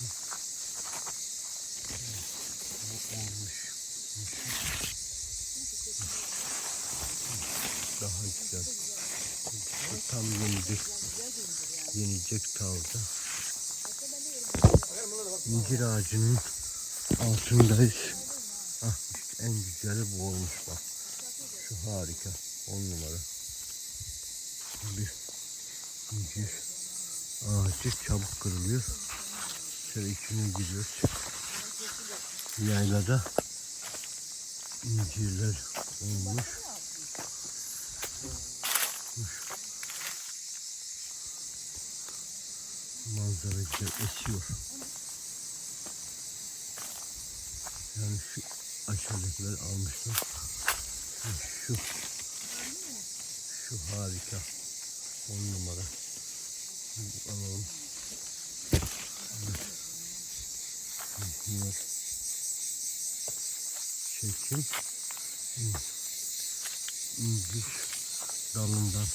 Bu olmuş. Daha güzel. Bu tam yenecek. Yenecek tavda. İncir ağacının altındayız. Ah işte en güzeli bu olmuş bak. Şu harika. On numara. Bir incir ağacı çabuk kırılıyor. Şöyle içine giriyoruz. Yaylada incirler olmuş. Manzara güzel esiyor. Yani şu aşağıdakileri almışlar. Şu şu harika. On numara. Alalım. Diğer çekim. İn- İncir dalından